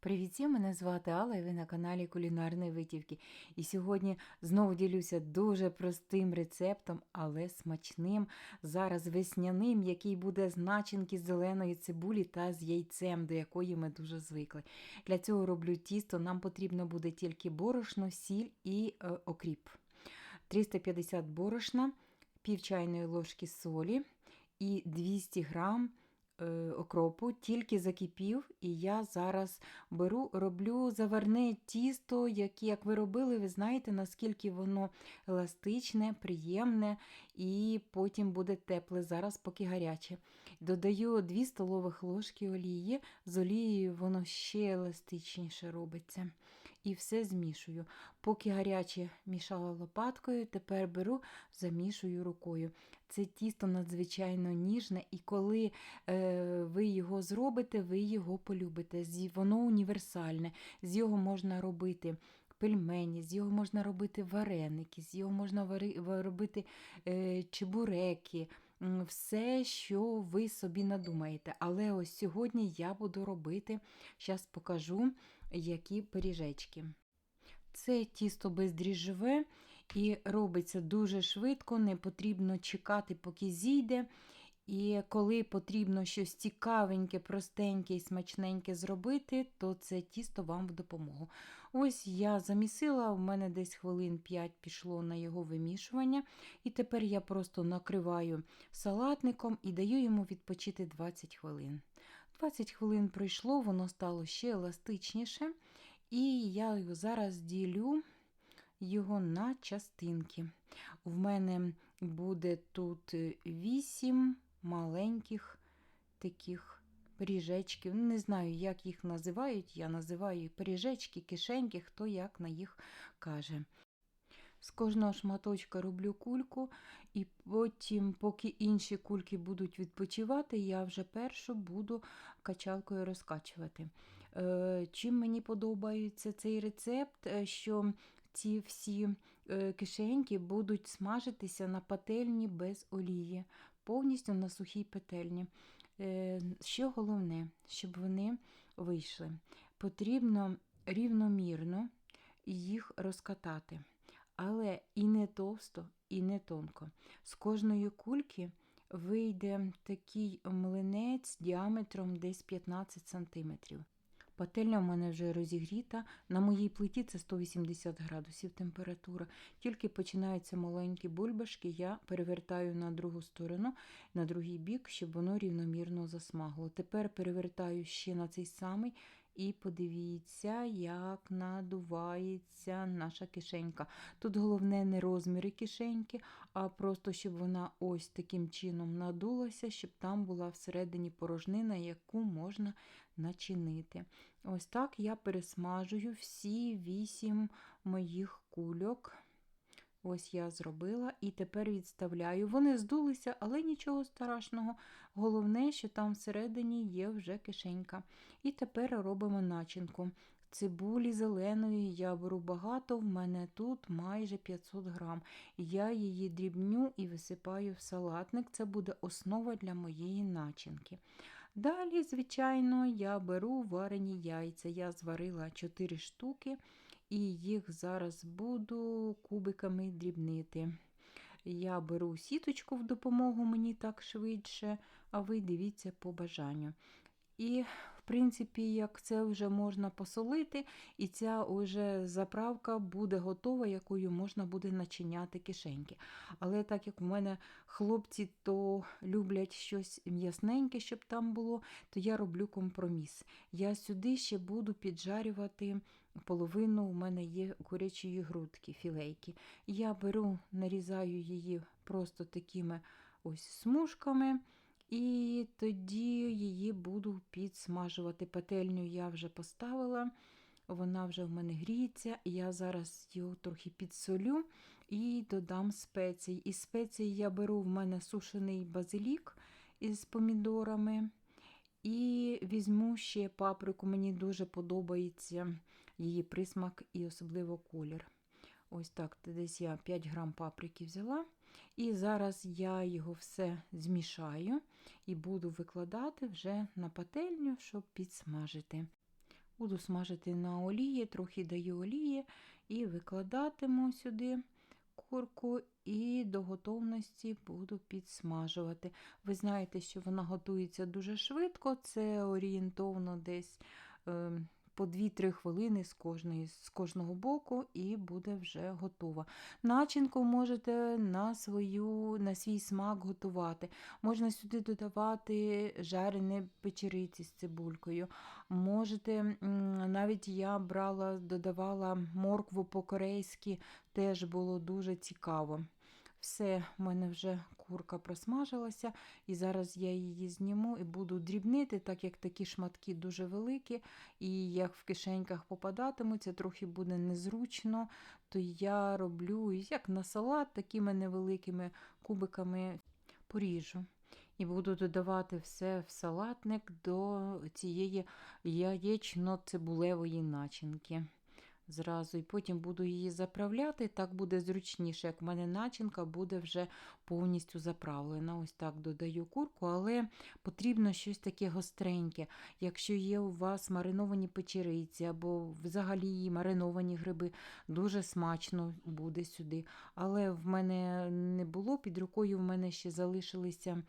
Привіт, мене звати Алла, і ви на каналі Кулінарної Витівки. І сьогодні знову ділюся дуже простим рецептом, але смачним, зараз весняним, який буде з начинки з зеленої цибулі та з яйцем, до якої ми дуже звикли. Для цього роблю тісто, нам потрібно буде тільки борошно, сіль і е, окріп. 350 борошна, пів чайної ложки солі і 200 грам окропу, тільки закипів, і я зараз беру, роблю заварне тісто, яке, як ви робили, ви знаєте, наскільки воно еластичне, приємне, і потім буде тепле, зараз поки гаряче. Додаю 2 столових ложки олії. З олією воно ще еластичніше робиться. І все змішую. Поки гаряче мішала лопаткою, тепер беру, замішую рукою. Це тісто надзвичайно ніжне, і коли е, ви його зробите, ви його полюбите. Воно універсальне, з його можна робити. Пельмені, з його можна робити вареники, з його можна робити е, чебуреки, все, що ви собі надумаєте. Але ось сьогодні я буду робити, зараз покажу, які пиріжечки. Це тісто бездріжджове і робиться дуже швидко, не потрібно чекати, поки зійде. І коли потрібно щось цікавеньке, простеньке і смачненьке зробити, то це тісто вам в допомогу. Ось я замісила, у мене десь хвилин 5 пішло на його вимішування. І тепер я просто накриваю салатником і даю йому відпочити 20 хвилин. 20 хвилин пройшло, воно стало ще еластичніше. І я його зараз ділю його на частинки. В мене буде тут 8 маленьких таких пиріжечків. Не знаю, як їх називають. Я називаю їх пиріжечки, кишеньки, хто як на їх каже. З кожного шматочка роблю кульку, і потім, поки інші кульки будуть відпочивати, я вже першу буду качалкою розкачувати. Е, Чим мені подобається цей рецепт, е, що ці всі е, кишеньки будуть смажитися на пательні без олії, повністю на сухій пательні. Що головне, щоб вони вийшли, потрібно рівномірно їх розкатати але і не товсто, і не тонко. З кожної кульки вийде такий млинець діаметром десь 15 см. Пательня в мене вже розігріта. На моїй плиті це 180 градусів температура. Тільки починаються маленькі бульбашки, я перевертаю на другу сторону, на другий бік, щоб воно рівномірно засмагло. Тепер перевертаю ще на цей самий і подивіться, як надувається наша кишенька. Тут головне не розміри кишеньки, а просто щоб вона ось таким чином надулася, щоб там була всередині порожнина, яку можна начинити. Ось так я пересмажую всі вісім моїх кульок. Ось я зробила і тепер відставляю. Вони здулися, але нічого страшного. Головне, що там всередині є вже кишенька. І тепер робимо начинку. Цибулі зеленої я беру багато, в мене тут майже 500 грам. Я її дрібню і висипаю в салатник. Це буде основа для моєї начинки. Далі, звичайно, я беру варені яйця. Я зварила 4 штуки і їх зараз буду кубиками дрібнити. Я беру сіточку в допомогу, мені так швидше, а ви дивіться по бажанню. І, принципі, як це вже можна посолити, і ця вже заправка буде готова, якою можна буде начиняти кишеньки. Але так як в мене хлопці то люблять щось м'ясненьке, щоб там було, то я роблю компроміс. Я сюди ще буду піджарювати половину, у мене є курячої грудки, філейки. Я беру, нарізаю її просто такими ось смужками. І тоді її буду підсмажувати. Пательню я вже поставила, вона вже в мене гріється. Я зараз його трохи підсолю і додам спецій. Із спецій я беру в мене сушений базилік із помідорами. І візьму ще паприку, мені дуже подобається її присмак і особливо колір. Ось так, десь я 5 грам паприки взяла. І зараз я його все змішаю і буду викладати вже на пательню, щоб підсмажити. Буду смажити на олії, трохи даю олії і викладатиму сюди курку і до готовності буду підсмажувати. Ви знаєте, що вона готується дуже швидко, це орієнтовно десь е, по 2-3 хвилини з, кожної, з кожного боку, і буде вже готова. Начинку можете на, свою, на свій смак готувати. Можна сюди додавати жарені печериці з цибулькою. Можете, навіть я брала, додавала моркву по-корейськи, теж було дуже цікаво. Все, в мене вже курка просмажилася, і зараз я її зніму і буду дрібнити, так як такі шматки дуже великі, і як в кишеньках попадатимуться, трохи буде незручно, то я роблю як на салат, такими невеликими кубиками поріжу. І буду додавати все в салатник до цієї яєчно-цибулевої начинки зразу, і потім буду її заправляти. Так буде зручніше, як в мене начинка буде вже повністю заправлена. Ось так додаю курку, але потрібно щось таке гостреньке. Якщо є у вас мариновані печериці або взагалі мариновані гриби, дуже смачно буде сюди. Але в мене не було під рукою, в мене ще залишилися.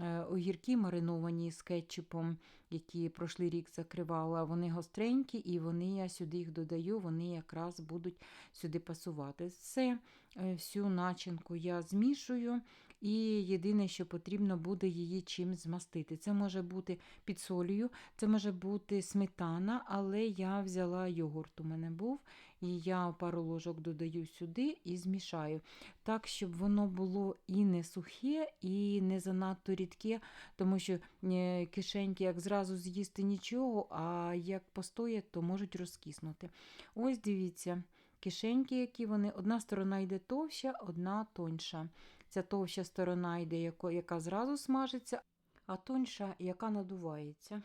Е, огірки мариновані з кетчупом, які прошлий рік закривала, вони гостренькі, і вони я сюди їх додаю, вони якраз будуть сюди пасувати. Все, е, всю начинку я змішую. І єдине, що потрібно буде її чим змастити. Це може бути підсолію, це може бути сметана, але я взяла йогурт у мене був, і я пару ложок додаю сюди і змішаю. Так, щоб воно було і не сухе, і не занадто рідке, тому що е, кишеньки, як зразу з'їсти нічого, а як постоять, то можуть розкиснути. Ось дивіться, кишеньки, які вони, одна сторона йде товща, одна тоньша. Ця товща сторона йде, яка зразу смажиться, а тоньша, яка надувається.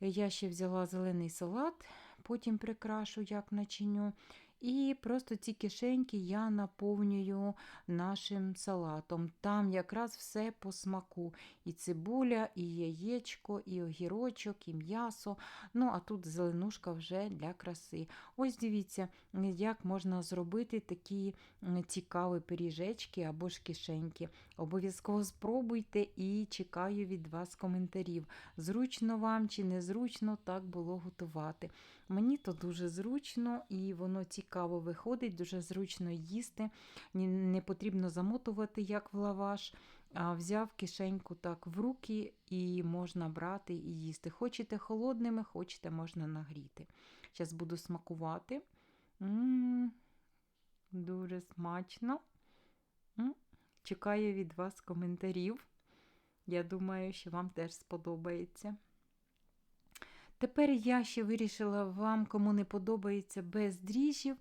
Я ще взяла зелений салат, потім прикрашу, як начиню. І просто ці кишеньки я наповнюю нашим салатом. Там якраз все по смаку. І цибуля, і яєчко, і огірочок, і м'ясо. Ну, а тут зеленушка вже для краси. Ось дивіться, як можна зробити такі цікаві пиріжечки або ж кишеньки. Обов'язково спробуйте і чекаю від вас коментарів. Зручно вам чи незручно так було готувати. Мені то дуже зручно і воно цікаво виходить, дуже зручно їсти. Не потрібно замотувати, як в лаваш. А взяв кишеньку так в руки і можна брати і їсти. Хочете холодними, хочете, можна нагріти. Зараз буду смакувати. М -м -м, дуже смачно. М -м, чекаю від вас коментарів. Я думаю, що вам теж сподобається. Тепер я ще вирішила вам, кому не подобається без дріжджів,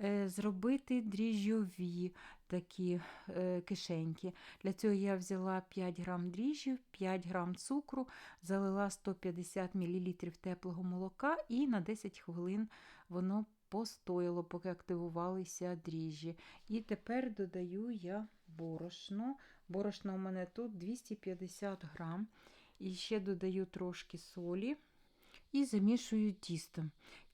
е, зробити дріжджові такі е, кишеньки. Для цього я взяла 5 грам дріжджів, 5 грам цукру, залила 150 мл теплого молока і на 10 хвилин воно постояло, поки активувалися дріжджі. І тепер додаю я борошно. Борошно у мене тут 250 грам. І ще додаю трошки солі і замішую тісто.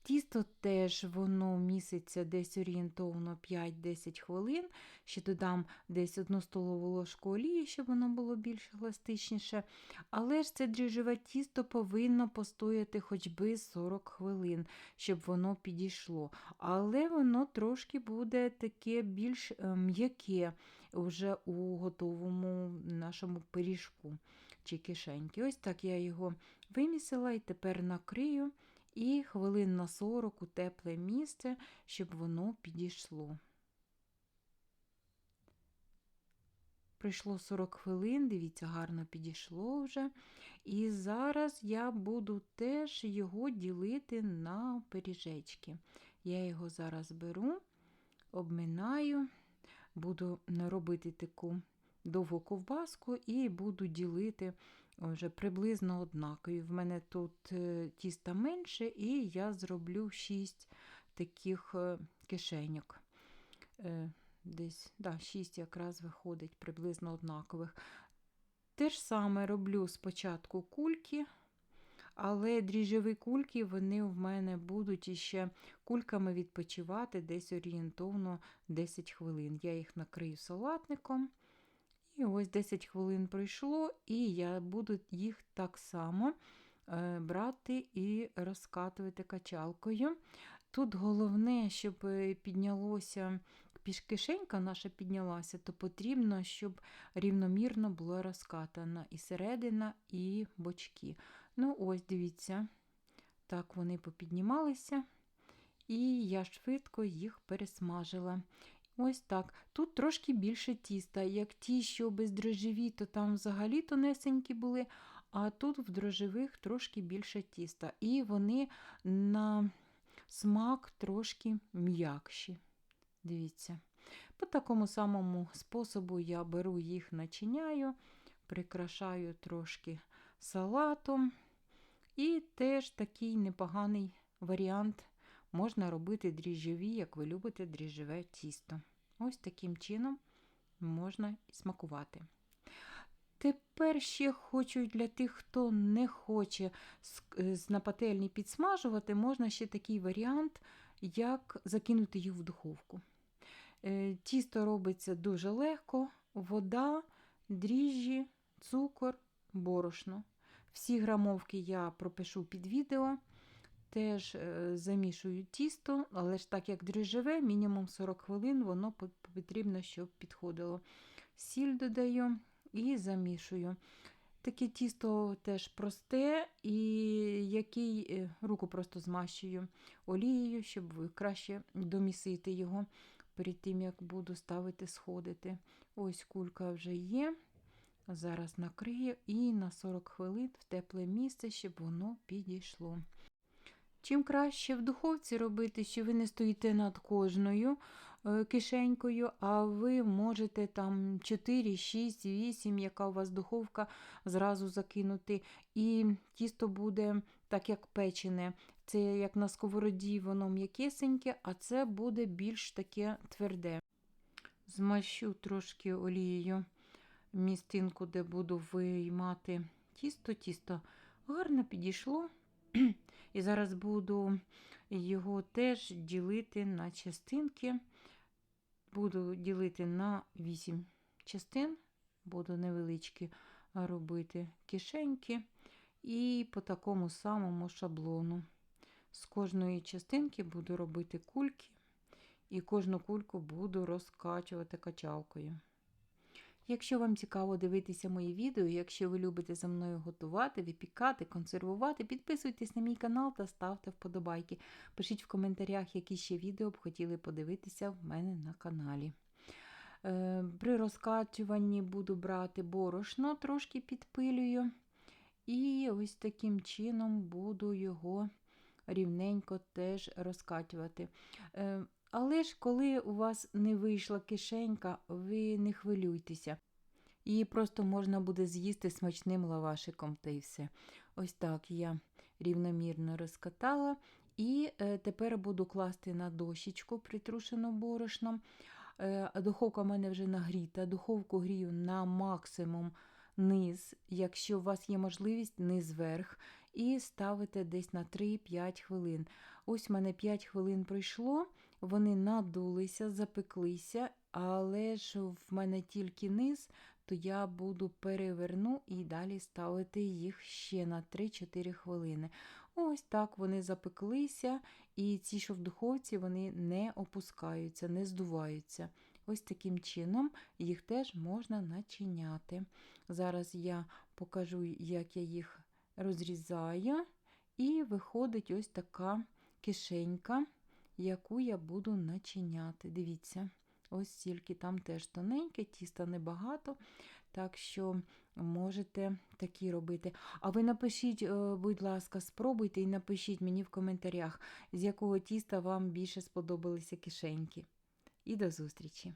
Тісто теж воно міситься десь орієнтовно 5-10 хвилин. Ще додам десь одну столову ложку олії, щоб воно було більш еластичніше. Але ж це дріжджеве тісто повинно постояти хоч би 40 хвилин, щоб воно підійшло. Але воно трошки буде таке більш е, м'яке вже у готовому нашому пиріжку чи кишеньки. Ось так я його вимісила і тепер накрию і хвилин на 40 у тепле місце, щоб воно підійшло. Пройшло 40 хвилин, дивіться, гарно підійшло вже. І зараз я буду теж його ділити на пиріжечки. Я його зараз беру, обминаю, буду робити таку довгу ковбаску і буду ділити вже приблизно однакові. В мене тут е, тіста менше, і я зроблю 6 таких е, кишеньок. Е, десь да, 6 якраз виходить приблизно однакових. Те ж саме роблю спочатку кульки, Але дріжджові кульки вони в мене будуть іще кульками відпочивати десь орієнтовно 10 хвилин. Я їх накрию салатником. І ось 10 хвилин пройшло, і я буду їх так само е, брати і розкатувати качалкою. Тут головне, щоб е, піднялося кишенька наша піднялася, то потрібно, щоб рівномірно була розкатана і середина, і бочки. Ну, ось, дивіться, так вони попіднімалися, і я швидко їх пересмажила. Ось так. Тут трошки більше тіста. Як ті, що бездрожжеві, то там взагалі тонесенькі були, а тут в дрожжевих трошки більше тіста. І вони на смак трошки м'якші. Дивіться. По такому самому способу я беру їх, начиняю, прикрашаю трошки салатом. І теж такий непоганий варіант можна робити дріжджові, як ви любите дріжджове тісто. Ось таким чином можна смакувати. Тепер ще хочу для тих, хто не хоче на пательні підсмажувати, можна ще такий варіант, як закинути їх в духовку. Е, тісто робиться дуже легко, вода, дріжджі, цукор, борошно. Всі грамовки я пропишу під відео. Теж е, замішую тісто, але ж так як дріжджеве, мінімум 40 хвилин воно потрібно, щоб підходило. Сіль додаю і замішую. Таке тісто теж просте, і який е, руку просто змащую олією, щоб краще домісити його перед тим, як буду ставити сходити. Ось кулька вже є. Зараз накрию і на 40 хвилин в тепле місце, щоб воно підійшло. Чим краще в духовці робити, що ви не стоїте над кожною е, кишенькою, а ви можете там 4, 6, 8, яка у вас духовка, зразу закинути. І тісто буде так, як печене. Це як на сковороді, воно м'якесеньке, а це буде більш таке тверде. Змащу трошки олією містинку, де буду виймати тісто. Тісто гарно підійшло. І зараз буду його теж ділити на частинки. Буду ділити на 8 частин, буду невеличкі робити кишеньки. І по такому самому шаблону. З кожної частинки буду робити кульки, і кожну кульку буду розкачувати качалкою. Якщо вам цікаво дивитися мої відео, якщо ви любите за мною готувати, випікати, консервувати, підписуйтесь на мій канал та ставте вподобайки. Пишіть в коментарях, які ще відео б хотіли подивитися в мене на каналі. Е, при розкачуванні буду брати борошно, трошки підпилюю. І ось таким чином буду його рівненько теж розкатувати. Але ж, коли у вас не вийшла кишенька, ви не хвилюйтеся. Її просто можна буде з'їсти смачним лавашиком та й все. Ось так я рівномірно розкатала. І е, тепер буду класти на дощечку притрушену борошном. Е, духовка в мене вже нагріта. Духовку грію на максимум низ, якщо у вас є можливість, низ вверх. І ставите десь на 3-5 хвилин. Ось в мене 5 хвилин пройшло, вони надулися, запеклися, але ж в мене тільки низ, то я буду переверну і далі ставити їх ще на 3-4 хвилини. Ось так вони запеклися, і ці, що в духовці, вони не опускаються, не здуваються. Ось таким чином їх теж можна начиняти. Зараз я покажу, як я їх розрізаю, і виходить ось така кишенька, яку я буду начиняти. Дивіться, ось стільки там теж тоненьке, тіста небагато. Так що можете такі робити. А ви напишіть, е, будь ласка, спробуйте і напишіть мені в коментарях, з якого тіста вам більше сподобалися кишеньки. І до зустрічі!